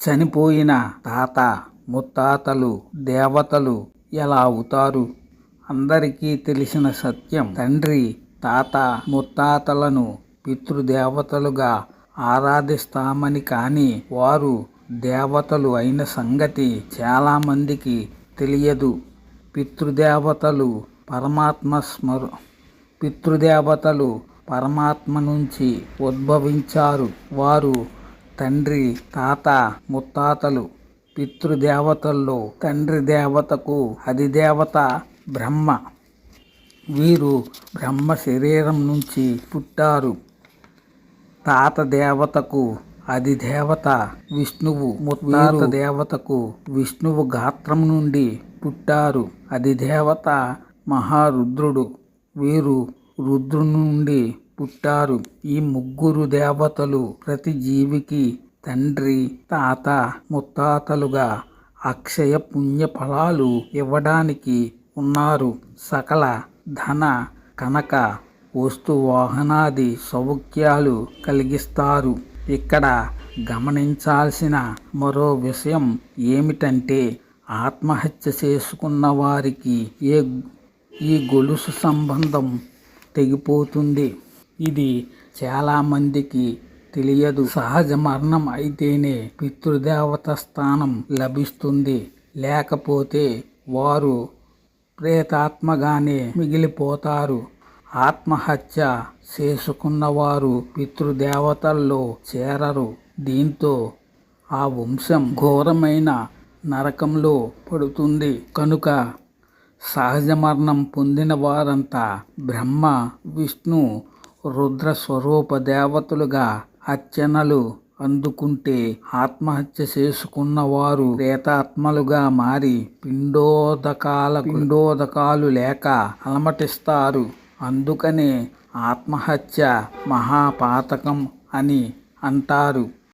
చనిపోయిన తాత ముత్తాతలు దేవతలు ఎలా అవుతారు? అందరికీ తెలిసిన సత్యం. తండ్రి తాత ముత్తాతలను పితృదేవతలుగా ఆరాధిస్తామని కానీ వారు దేవతలు అయిన సంగతి చాలామందికి తెలియదు. పితృదేవతలు పరమాత్మ స్మరు పితృదేవతలు పరమాత్మ నుంచి ఉద్భవించారు. వారు తండ్రి తాత ముత్తాతలు పితృదేవతల్లో తండ్రి దేవతకు అధిదేవత బ్రహ్మ. వీరు బ్రహ్మ శరీరం నుంచి పుట్టారు. తాత దేవతకు అధిదేవత విష్ణువు ముత్తాత దేవతకు విష్ణువు గాత్రం నుండి పుట్టారు. అధిదేవత మహారుద్రుడు. వీరు రుద్రు నుండి పుట్టారు. ఈ ముగ్గురు దేవతలు ప్రతి జీవికి తండ్రి తాత ముత్తాతలుగా అక్షయ పుణ్య ఫలాలు ఇవ్వడానికి ఉన్నారు. సకల ధన కనక వస్తు వాహనాది సౌఖ్యాలు కలిగిస్తారు. ఇక్కడ గమనించాల్సిన మరో విషయం ఏమిటంటే ఆత్మహత్య చేసుకున్న వారికి ఏ ఈ గొలుసు సంబంధం తెగిపోతుంది. ఇది చాలామందికి తెలియదు. సహజ మరణం అయితేనే పితృదేవత స్థానం లభిస్తుంది. లేకపోతే వారు ప్రేతాత్మగానే మిగిలిపోతారు. ఆత్మహత్య చేసుకున్నవారు పితృదేవతల్లో చేరరు. దీంతో ఆ వంశం ఘోరమైన నరకంలో పడుతుంది. కనుక సహజ మరణం పొందిన వారంతా బ్రహ్మ విష్ణు రుద్ర స్వరూప దేవతలుగా అర్చనలు అందుకుంటే ఆత్మహత్య చేసుకున్న వారు ప్రేతాత్మలుగా మారి పిండోదకాల పిండోదకాలు లేక అలమటిస్తారు. అందుకనే ఆత్మహత్య మహాపాతకం అని అంటారు.